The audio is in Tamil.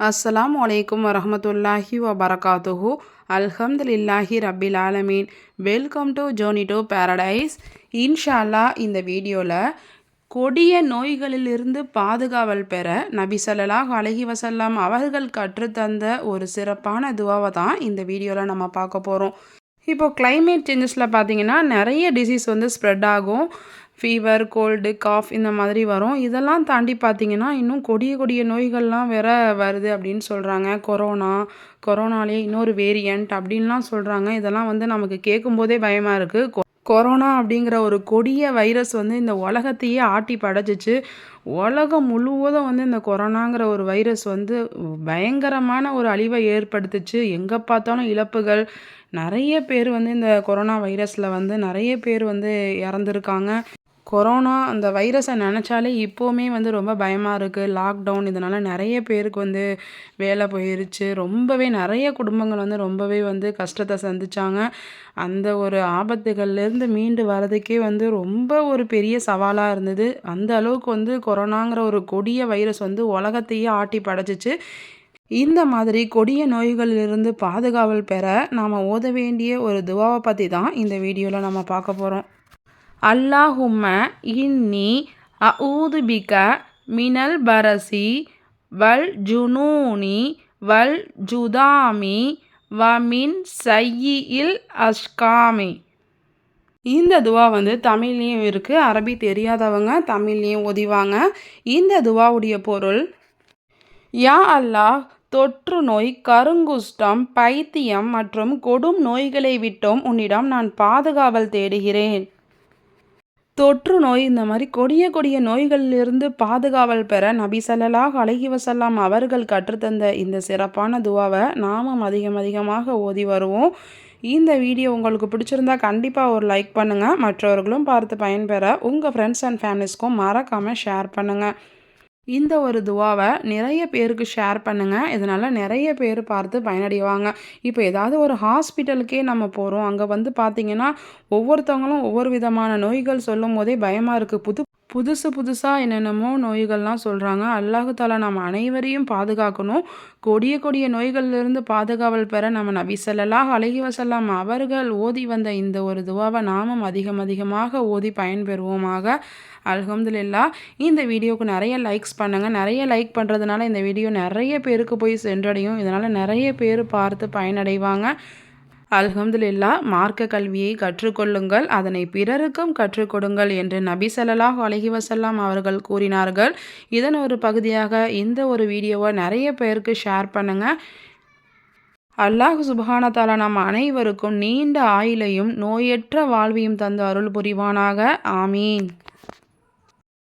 அஸ்ஸலாம் வலைக்கும் வரமத்துல்லாஹி வபரகாத்துஹு அல்ஹம்துலில்லாஹி ரபில் ஆலமீன் welcome to journey to paradise இன்ஷால்லா இந்த வீடியோவில் கொடிய நோய்களிலிருந்து பாதுகாவல் பெற நபி சல்லாஹ் அலஹி வசல்லாம் அவர்கள் கற்றுத்தந்த ஒரு சிறப்பான துவாவை தான் இந்த வீடியோவில் நம்ம பார்க்க போகிறோம் இப்போது கிளைமேட் சேஞ்சஸில் பார்த்தீங்கன்னா நிறைய டிசீஸ் வந்து ஸ்ப்ரெட் ஆகும். ஃபீவர் கோல்டு காஃப் இந்த மாதிரி வரும். இதெல்லாம் தாண்டி பார்த்திங்கன்னா இன்னும் கொடிய கொடிய நோய்கள்லாம் வேற வருது அப்படின்னு சொல்கிறாங்க கொரோனா கொரோனாலேயே இன்னொரு வேரியண்ட் அப்படின்லாம் சொல்கிறாங்க இதெல்லாம் வந்து நமக்கு கேட்கும்போதே பயமாக இருக்குது கொரோனா அப்படிங்கிற ஒரு கொடிய வைரஸ் வந்து இந்த உலகத்தையே ஆட்டி படைச்சிச்சு. உலகம் முழுவதும் வந்து இந்த கொரோனாங்கிற ஒரு வைரஸ் வந்து பயங்கரமான ஒரு அழிவை ஏற்படுத்துச்சு. எங்கே பார்த்தாலும் இழப்புகள். நிறைய பேர் வந்து இந்த கொரோனா வைரஸில் வந்து நிறைய பேர் வந்து இறந்துருக்காங்க. கொரோனா அந்த வைரஸை நினச்சாலே இப்போவுமே வந்து ரொம்ப பயமாக இருக்குது லாக்டவுன் இதனால் நிறைய பேருக்கு வந்து வேலை போயிருச்சு. ரொம்பவே நிறைய குடும்பங்கள் வந்து ரொம்பவே வந்து கஷ்டத்தை சந்தித்தாங்க அந்த ஒரு ஆபத்துகள்லேருந்து மீண்டு வரதுக்கே வந்து ரொம்ப ஒரு பெரிய சவாலாக இருந்தது. அந்த அளவுக்கு வந்து கொரோனாங்கிற ஒரு கொடிய வைரஸ் வந்து உலகத்தையே ஆட்டி படைச்சிச்சு. இந்த மாதிரி கொடிய நோய்களிலிருந்து பாதுகாவல் பெற நாம் ஓத வேண்டிய ஒரு துவாவை பற்றி தான் இந்த வீடியோவில் நம்ம பார்க்க போகிறோம் அல்லாஹும இன்னி அஊதுபிக மினல் பரசி வல் ஜுனூனி வல் ஜுதாமி வமின் சையி இல் அஷ்காமி. இந்த துவா வந்து தமிழ்லேயும் இருக்குது அரபி தெரியாதவங்க தமிழ்லேயும் ஒதிவாங்க இந்த துவாவுடைய பொருள் யா அல்லாஹ் தொற்று நோய் கருங்குஷ்டம் பைத்தியம் மற்றும் கொடும் நோய்களை விட்டும் உன்னிடம் நான் பாதுகாவல் தேடுகிறேன். தொற்று நோய் இந்த மாதிரி கொடிய கொடிய நோய்களிலிருந்து பாதுகாவல் பெற நபி சல்லாஹ் அழகி வசல்லாம் அவர்கள் கற்றுத்தந்த இந்த சிறப்பான துவாவை நாமும் அதிகம் அதிகமாக ஓதி வருவோம். இந்த வீடியோ உங்களுக்கு பிடிச்சிருந்தா கண்டிப்பாக ஒரு லைக் பண்ணுங்கள் மற்றவர்களும் பார்த்து பயன்பெற உங்கள் ஃப்ரெண்ட்ஸ் அண்ட் ஃபேமிலிஸ்க்கும் மறக்காமல் ஷேர் பண்ணுங்கள் இந்த ஒரு துவாவை நிறைய பேருக்கு ஷேர் பண்ணுங்கள் இதனால் நிறைய பேர் பார்த்து பயனடைவாங்க. இப்போ ஏதாவது ஒரு ஹாஸ்பிட்டலுக்கே நம்ம போகிறோம் அங்கே வந்து பார்த்திங்கன்னா ஒவ்வொருத்தவங்களும் ஒவ்வொரு விதமான நோய்கள் சொல்லும் போதே பயமாக இருக்குது புது புதுசு புதுசாக என்னென்னமோ நோய்கள்லாம் சொல்கிறாங்க அல்லாஹு தாலா நம்ம அனைவரையும் பாதுகாக்கணும். கொடிய கொடிய நோய்கள்லேருந்து பாதுகாவல் பெற நம்ம நபி சல்லாஹ் அழகி வசல்லாம் அவர்கள் ஓதி வந்த இந்த ஒரு துவாவை நாமும் அதிகம் அதிகமாக ஓதி பயன்பெறுவோமாக. அலகம்துல்லா இந்த வீடியோவுக்கு நிறைய லைக்ஸ் பண்ணுங்கள் நிறைய லைக் பண்ணுறதுனால இந்த வீடியோ நிறைய பேருக்கு போய் சென்றடையும். இதனால் நிறைய பேர் பார்த்து பயனடைவாங்க. அல்ஹம்துலில்லா மார்க்க கல்வியை கற்றுக்கொள்ளுங்கள் அதனை பிறருக்கும் கற்றுக் கொடுங்கள் என்று நபி சல்லாஹ் அலஹி வசல்லாம் அவர்கள் கூறினார்கள். இதன் ஒரு பகுதியாக இந்த ஒரு வீடியோவை நிறைய பேருக்கு ஷேர் பண்ணுங்கள் அல்லாஹ் சுபஹானத்தாலா நம் அனைவருக்கும் நீண்ட ஆயிலையும் நோயற்ற வாழ்வையும் தந்து அருள் புரிவானாக ஆமீன்.